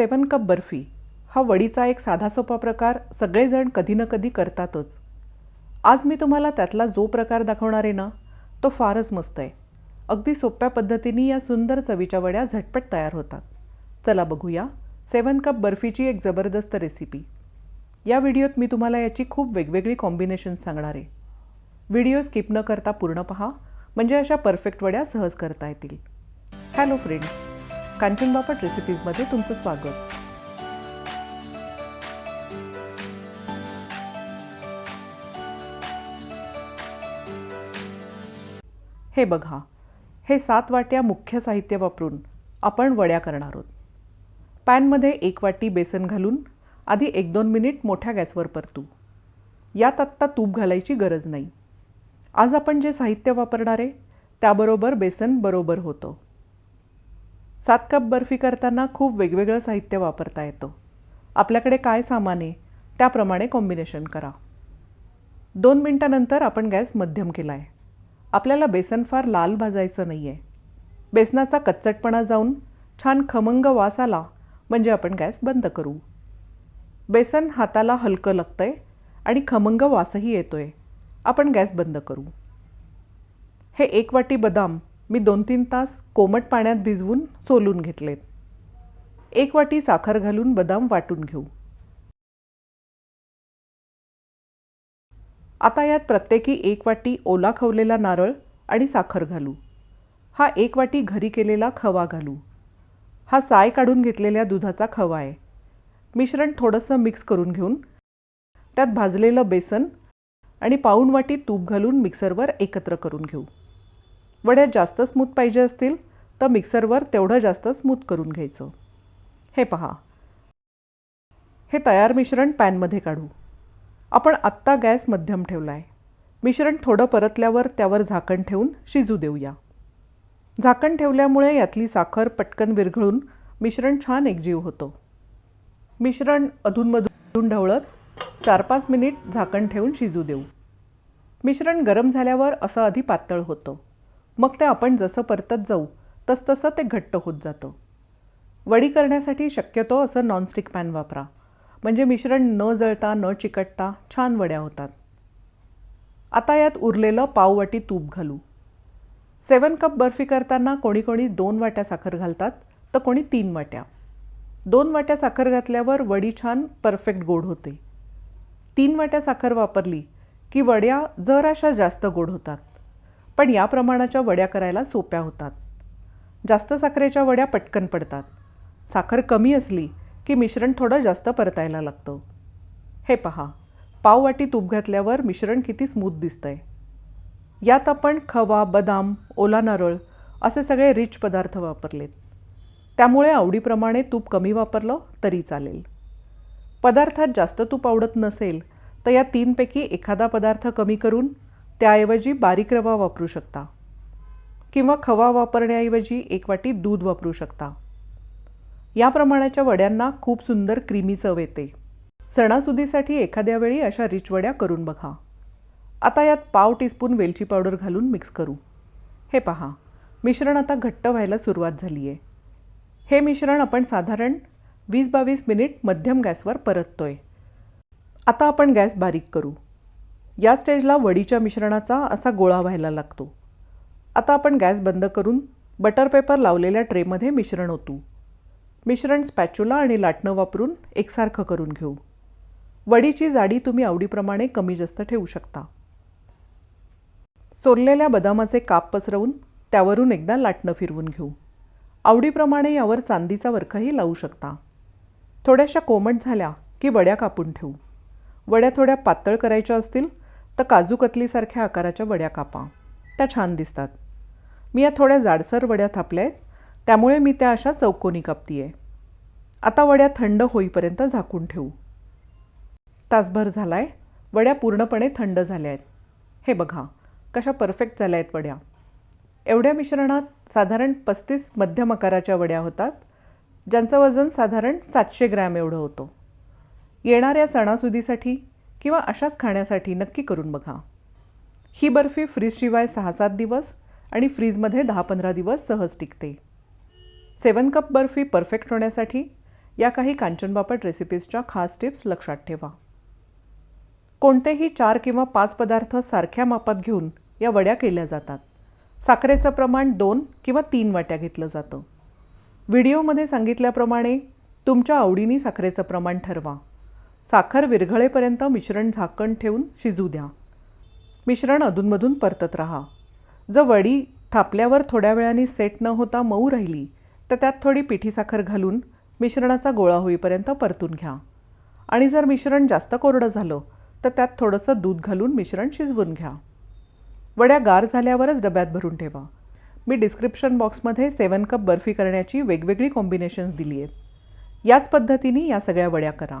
सेवन cup barfi हा वडीचा एक साधा सोपा प्रकार सगळेजण कधी ना कधी करतातच. आज मी तुम्हाला त्यातला जो प्रकार दाखवणार आहे ना तो फारच मस्त आहे. अगदी सोप्या पद्धतीने या सुंदर चवीच्या वड्या झटपट तयार होतात. चला बघूया सेवन कप बर्फीची एक जबरदस्त रेसिपी या व्हिडिओत मी तुम्हाला याची खूप वेगवेगळी कॉम्बिनेशन सांगणार आहे. व्हिडिओ स्किप न करता पूर्ण पहा म्हणजे अशा परफेक्ट वड्या सहज करता येतील. हॅलो फ्रेंड्स कांचन बापट रेसिपीजमध्ये तुमचं स्वागत. हे बघा हे सात वाट्या मुख्य साहित्य वापरून आपण वड्या करणार आहोत. पॅनमध्ये एक वाटी बेसन घालून आधी एक दोन मिनिट मोठ्या गॅसवर परतू. यात आत्ता तूप घालायची गरज नाही. आज आपण जे साहित्य वापरणार आहे त्याबरोबर बेसन बरोबर होतं. सात कप बर्फी करताना खूप वेगवेगळं साहित्य वापरता येतं. आपल्याकडे काय सामान आहे त्याप्रमाणे कॉम्बिनेशन करा. दोन मिनटानंतर आपण गॅस मध्यम केला आहे आपल्याला बेसन फार लाल भाजायचं नाही आहे बेसनाचा कच्चटपणा जाऊन छान खमंग वास आला म्हणजे आपण गॅस बंद करू. बेसन हाताला हलकं लागतं आहे आणि खमंग वासही येतो आहे आपण गॅस बंद करू. हे एक वाटी बदाम मी दोन तीन तास कोमट पाण्यात भिजवून सोलून घेतलेत. एक वाटी साखर घालून बदाम वाटून घेऊ. आता यात प्रत्येकी एक वाटी ओला खवलेला नारळ आणि साखर घालू. हा एक वाटी घरी केलेला खवा घालू. हा साय काढून घेतलेल्या दुधाचा खवा आहे. मिश्रण थोडंसं मिक्स करून घेऊन त्यात भाजलेलं बेसन आणि पाऊण वाटी तूप घालून मिक्सरवर एकत्र करून घेऊ. वड्या जास्त स्मूथ पाहिजे असतील तर मिक्सरवर तेवढं जास्त स्मूथ करून घ्यायचं. हे पहा. हे तयार मिश्रण पॅनमध्ये काढू. आपण आत्ता गॅस मध्यम ठेवला आहे मिश्रण थोडं परतल्यावर त्यावर झाकण ठेवून शिजू देऊया. झाकण ठेवल्यामुळे यातली साखर पटकन विरघळून मिश्रण छान एकजीव होतो. मिश्रण अधूनमधून ढवळत चार पाच मिनिट झाकण ठेवून शिजू देऊ. मिश्रण गरम झाल्यावर असं आधी पातळ होतं. मग ते आपण जसं परतत जाऊ तसतसं ते घट्ट होत जातं. वडी करण्यासाठी शक्यतो असं नॉनस्टिक पॅन वापरा. म्हणजे मिश्रण न जळता न चिकटता छान वड्या होतात. आता यात उरलेलं पाववाटी तूप घालू. सेवन कप बर्फी करताना कोणी कोणी दोन वाट्या साखर घालतात तर कोणी तीन वाट्या. दोन वाट्या साखर घातल्यावर वडी छान परफेक्ट गोड होते. तीन वाट्या साखर वापरली की वड्या जराशा जास्त गोड होतात. पण या प्रमाणाच्या वड्या करायला सोप्या होतात. जास्त साखरेच्या वड्या पटकन पडतात. साखर कमी असली की मिश्रण थोडं जास्त परतायला लागतं. हे पहा पाववाटी तूप घातल्यावर मिश्रण किती स्मूथ दिसतंय. यात आपण खवा बदाम ओला नारळ असे सगळे रिच पदार्थ वापरलेत. त्यामुळे आवडीप्रमाणे तूप कमी वापरलं तरी चालेल. पदार्थात जास्त तूप आवडत नसेल तर या तीनपैकी एखादा पदार्थ कमी करून त्याऐवजी बारीक रवा वापरू शकता. किंवा खवा वापरण्याऐवजी एक वाटी दूध वापरू शकता. या प्रमाणाच्या वड्यांना खूप सुंदर क्रीमी चव येते. सणासुदीसाठी एखाद्या वेळी अशा रिच वड्या करून बघा. आता यात पाव टीस्पून वेलची पावडर घालून मिक्स करू. हे पहा मिश्रण आता घट्ट व्हायला सुरुवात झाली आहे हे मिश्रण आपण साधारण वीस बावीस मिनिट मध्यम गॅसवर परततोय. आता आपण गॅस बारीक करू. या स्टेजला वडीच्या मिश्रणाचा असा गोळा व्हायला लागतो. आता आपण गॅस बंद करून बटर पेपर लावलेल्या ट्रेमध्ये मिश्रण ओतू. मिश्रण स्पॅच्युला आणि लाटणं वापरून एकसारखं करून घेऊ. वडीची जाडी तुम्ही आवडीप्रमाणे कमी जास्त ठेवू शकता. सोललेल्या बदामाचे काप पसरवून त्यावरून एकदा लाटणं फिरवून घेऊ. आवडीप्रमाणे यावर चांदीचा वरखही लावू शकता. थोड्याशा कोमट झाल्या की वड्या कापून ठेवू वड्या थोड्या पातळ करायच्या असतील तर काजू कतलीसारख्या आकाराच्या वड्या कापा. त्या छान दिसतात. मी या थोड्या जाडसर वड्या थापल्या आहेत. त्यामुळे मी त्या अशा चौकोनी कापती आहे आता वड्या थंड होईपर्यंत झाकून ठेवू. तासभर झाला आहे वड्या पूर्णपणे थंड झाल्या आहेत. हे बघा कशा परफेक्ट झाल्या आहेत वड्या. एवढ्या मिश्रणात साधारण पस्तीस मध्यम आकाराच्या वड्या होतात ज्यांचं वजन साधारण सातशे ग्रॅम एवढं होतं. येणाऱ्या सणासुदीसाठी किंवा अशाच खाण्यासाठी नक्की करून बघा. ही बर्फी फ्रीजशिवाय सहा सात दिवस आणि फ्रीजमध्ये दहा पंधरा दिवस सहज टिकते. सेवन कप बर्फी परफेक्ट होण्यासाठी या काही कांचन बापट रेसिपीजच्या खास टिप्स लक्षात ठेवा. कोणतेही चार किंवा पाच पदार्थ सारख्या मापात घेऊन या वड्या केल्या जातात. साखरेचं प्रमाण दोन किंवा तीन वाट्या घेतलं जातं. व्हिडिओमध्ये सांगितल्याप्रमाणे तुमच्या आवडीने साखरेचं प्रमाण ठरवा. साखर विरघळेपर्यंत मिश्रण झाकण ठेवून शिजू द्या. मिश्रण अधूनमधून परतत राहा. जर वडी थापल्यावर थोड्या वेळाने सेट न होता मऊ राहिली तर त्यात थोडी पिठी साखर घालून मिश्रणाचा गोळा होईपर्यंत परतून घ्या. आणि जर मिश्रण जास्त कोरडं झालं तर त्यात थोडंसं दूध घालून मिश्रण शिजवून घ्या. वड्या गार झाल्यावरच डब्यात भरून ठेवा. मी डिस्क्रिप्शन बॉक्समध्ये सेवन कप बर्फी करण्याची वेगवेगळी कॉम्बिनेशन्स दिली आहेत याच पद्धतीने या सगळ्या वड्या करा.